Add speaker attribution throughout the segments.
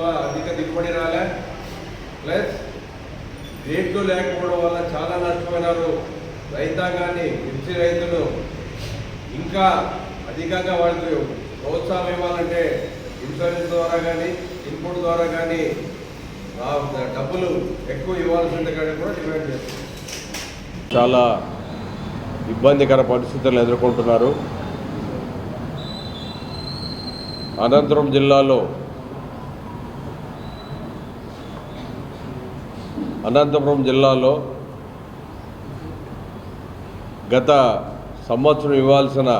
Speaker 1: వల్ల అధిక దిగుబడి రాలే. ప్లస్ రేట్లు లేకపోవడం వల్ల చాలా నష్టపోయినారు రైతాంగాన్ని మిర్చి రైతులు. ఇంకా అధికంగా వాళ్ళకి ప్రోత్సాహం ఇవ్వాలంటే ఇన్సూరెన్స్ ద్వారా కానీ ఇన్పుట్ ద్వారా కానీ డబ్బులు ఎక్కువ ఇవ్వాల్సి ఉంటే కానీ కూడా డిమాండ్ చేస్తుంది చాలా ఇబ్బందికర పరిస్థితులు ఎదుర్కొంటున్నారు. అనంతపురం జిల్లాలో అనంతపురం జిల్లాలో గత సంవత్సరం ఇవ్వాల్సిన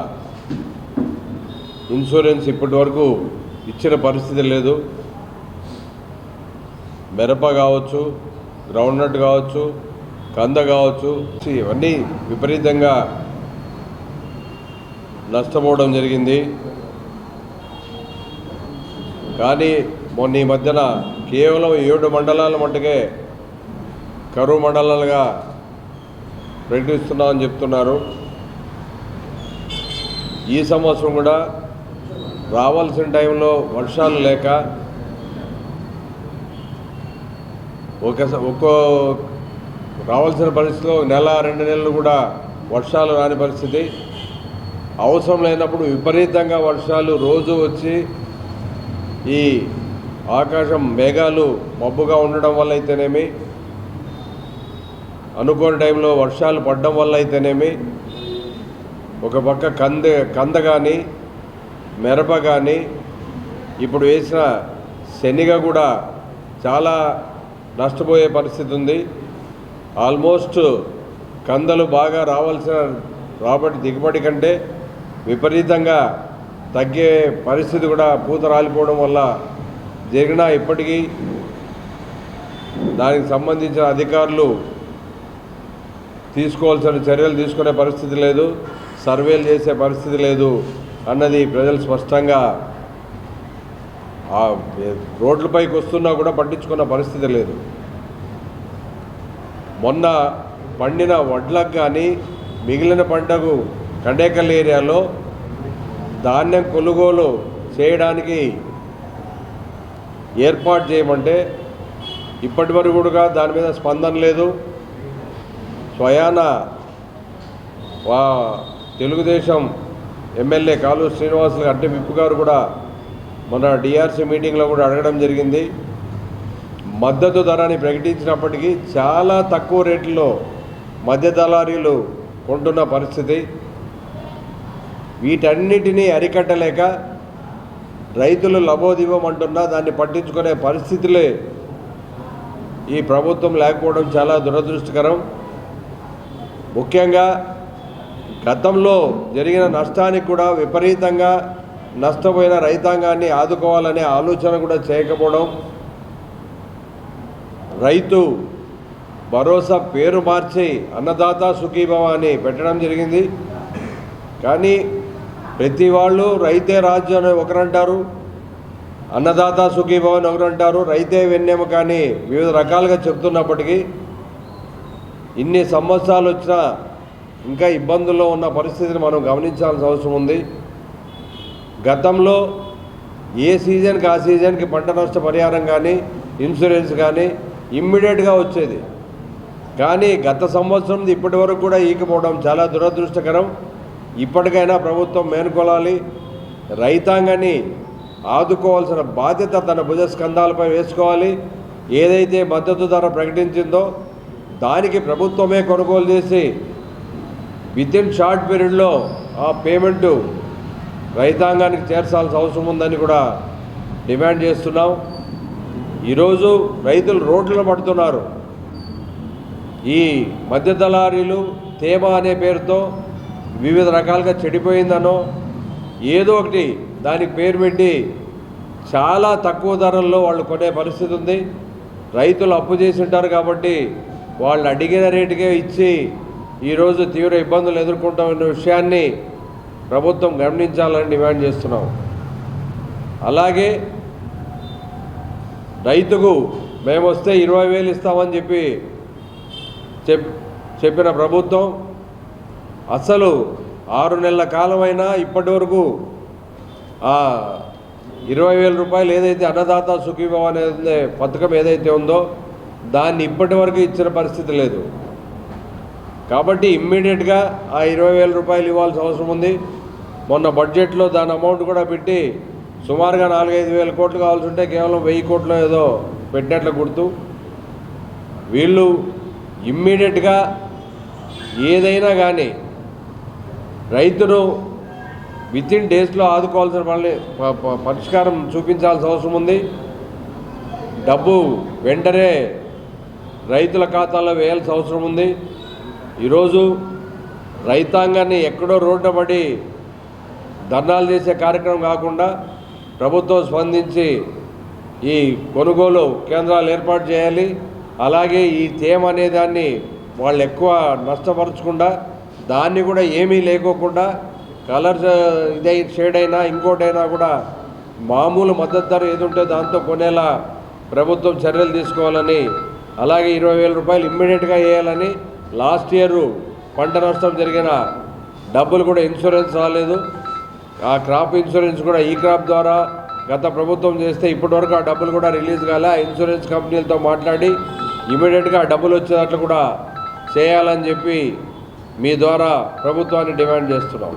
Speaker 1: ఇన్సూరెన్స్ ఇప్పటి వరకు ఇచ్చిన పరిస్థితి లేదు. మిరప కావచ్చు గ్రౌండ్నట్ కావచ్చు కంద కావచ్చు ఇవన్నీ విపరీతంగా నష్టపోవడం జరిగింది. కానీ మొన్న ఈ మధ్యన కేవలం ఏడు మండలాల మట్టుకే కరువు మండలాలుగా ప్రకటిస్తున్నామని చెప్తున్నారు. ఈ సంవత్సరం కూడా రావాల్సిన టైంలో వర్షాలు లేక ఒక ఒక్కో రావాల్సిన పరిస్థితిలో నెల రెండు నెలలు కూడా వర్షాలు రాని పరిస్థితి. అవసరం లేనప్పుడు విపరీతంగా వర్షాలు రోజు వచ్చి ఈ ఆకాశం మేఘాలు మబ్బుగా ఉండడం వల్ల అయితేనేమి అనుకోని టైంలో వర్షాలు పడడం వల్ల అయితేనేమి ఒక పక్క కంద కంద కానీ మిరప కానీ ఇప్పుడు వేసిన శనిగ కూడా చాలా నష్టపోయే పరిస్థితి ఉంది. ఆల్మోస్ట్ కందలు బాగా రావాల్సిన రాబడి దిగుబడి కంటే విపరీతంగా తగ్గే పరిస్థితి కూడా పూత రాలిపోవడం వల్ల జరిగినా ఇప్పటికీ దానికి సంబంధించిన అధికారులు తీసుకోవాల్సిన చర్యలు తీసుకునే పరిస్థితి లేదు సర్వేలు చేసే పరిస్థితి లేదు అన్నది ప్రజలు స్పష్టంగా రోడ్లపైకి వస్తున్నా కూడా పట్టించుకున్న పరిస్థితి లేదు. మొన్న పండిన వడ్లకు కానీ మిగిలిన పంటకు కండేకల్ ఏరియాలో ధాన్యం కొనుగోలు చేయడానికి ఏర్పాటు చేయమంటే ఇప్పటి వరకు కూడా దాని మీద స్పందన లేదు. స్వయాన వా తెలుగుదేశం ఎమ్మెల్యే కాలు శ్రీనివాసులు అంటే విప్పు గారు కూడా మన డిఆర్సీ మీటింగ్లో కూడా అడగడం జరిగింది. మద్దతు ధరని ప్రకటించినప్పటికీ చాలా తక్కువ రేట్లో మధ్య దళారీలు కొంటున్న పరిస్థితి. వీటన్నిటినీ అరికట్టలేక రైతులు లబోదివ్వమంటున్నా దాన్ని పట్టించుకునే పరిస్థితులే ఈ ప్రభుత్వం లేకపోవడం చాలా దురదృష్టకరం. ముఖ్యంగా గతంలో జరిగిన నష్టానికి కూడా విపరీతంగా నష్టపోయిన రైతాంగాన్ని ఆదుకోవాలనే ఆలోచన కూడా చేయకపోవడం రైతు భరోసా పేరు మార్చి అన్నదాత సుఖీభవ అని పెట్టడం జరిగింది. కానీ ప్రతి వాళ్ళు రైతే రాజు అని ఒకరంటారు అన్నదాత సుఖీభవ అని ఒకరంటారు రైతే వెన్నెము కానీ వివిధ రకాలుగా చెప్తున్నప్పటికీ ఇన్ని సంవత్సరాలు వచ్చినా ఇంకా ఇబ్బందుల్లో ఉన్న పరిస్థితిని మనం గమనించాల్సిన అవసరం ఉంది. గతంలో ఏ సీజన్కి ఆ సీజన్కి పంట నష్ట పరిహారం కానీ ఇన్సూరెన్స్ కానీ ఇమ్మీడియట్గా వచ్చేది. కానీ గత సంవత్సరం ఇప్పటి వరకు కూడా ఈకపోవడం చాలా దురదృష్టకరం. ఇప్పటికైనా ప్రభుత్వం మేనుకోవాలి రైతాంగాన్ని ఆదుకోవాల్సిన బాధ్యత తన భుజ స్కంధాలపై వేసుకోవాలి. ఏదైతే మద్దతు ధర ప్రకటించిందో దానికి ప్రభుత్వమే కొనుగోలు చేసి విత్ షార్ట్ పీరియడ్లో ఆ పేమెంటు రైతాంగానికి చేర్చాల్సిన అవసరం ఉందని కూడా డిమాండ్ చేస్తున్నాం. ఈరోజు రైతులు రోడ్లను పడుతున్నారు. ఈ మధ్య దళారీలు తేమ అనే పేరుతో వివిధ రకాలుగా చెడిపోయిందనో ఏదో ఒకటి దానికి పేరు పెట్టి చాలా తక్కువ ధరల్లో వాళ్ళు కొనే పరిస్థితి ఉంది. రైతులు అప్పు చేసి ఉంటారు కాబట్టి వాళ్ళు అడిగిన రేటుకే ఇచ్చి ఈరోజు తీవ్ర ఇబ్బందులు ఎదుర్కొంటామన్న విషయాన్ని ప్రభుత్వం గమనించాలని డిమాండ్ చేస్తున్నాం. అలాగే రైతుకు మేము వస్తే ఇరవై వేలు ఇస్తామని చెప్పి చెప్ చెప్పిన ప్రభుత్వం అసలు ఆరు నెలల కాలమైనా ఇప్పటి వరకు ఆ ఇరవై వేల రూపాయలు ఏదైతే అన్నదాత సుఖీభవ అనే పథకం ఏదైతే ఉందో దాన్ని ఇప్పటి వరకు ఇచ్చిన పరిస్థితి లేదు. కాబట్టి ఇమ్మీడియట్గా ఆ ఇరవై వేల రూపాయలు ఇవ్వాల్సిన అవసరం ఉంది. మొన్న బడ్జెట్లో దాని అమౌంట్ కూడా పెట్టి సుమారుగా నాలుగైదు వేల కోట్లు కావాల్సి ఉంటే కేవలం వెయ్యి కోట్లు ఏదో పెట్టినట్లు గుర్తు. వీళ్ళు ఇమ్మీడియట్గా ఏదైనా కానీ రైతును విత్ ఇన్ డేస్లో ఆదుకోవాల్సిన మళ్ళీ పరిష్కారం చూపించాల్సిన అవసరం ఉంది. డబ్బు వెంటనే రైతుల ఖాతాలో వేయాల్సిన అవసరం ఉంది. ఈరోజు రైతాంగాన్ని ఎక్కడో రోడ్డు పడి ధర్నాలు చేసే కార్యక్రమం కాకుండా ప్రభుత్వం స్పందించి ఈ కొనుగోలు కేంద్రాలు ఏర్పాటు చేయాలి. అలాగే ఈ తేమ అనే దాన్ని వాళ్ళు ఎక్కువ నష్టపరచకుండా దాన్ని కూడా ఏమీ లేకోకుండా కలర్ ఇదై షేడ్ అయినా ఇంకోటైనా కూడా మామూలు మద్దతు ధర ఏది ఉంటే దాంతో కొనేలా ప్రభుత్వం చర్యలు తీసుకోవాలని అలాగే ఇరవై వేల రూపాయలు ఇమ్మీడియట్గా వేయాలని లాస్ట్ ఇయర్ పంట నష్టం జరిగిన డబ్బులు కూడా ఇన్సూరెన్స్ రాలేదు. ఆ క్రాప్ ఇన్సూరెన్స్ కూడా ఈ క్రాప్ ద్వారా గత ప్రభుత్వం చేస్తే ఇప్పటివరకు ఆ డబ్బులు కూడా రిలీజ్ కాలే. ఆ ఇన్సూరెన్స్ కంపెనీలతో మాట్లాడి ఇమీడియట్గా డబ్బులు వచ్చేటట్లు కూడా చేయాలని చెప్పి మీ ద్వారా ప్రభుత్వాన్ని డిమాండ్ చేస్తున్నాం.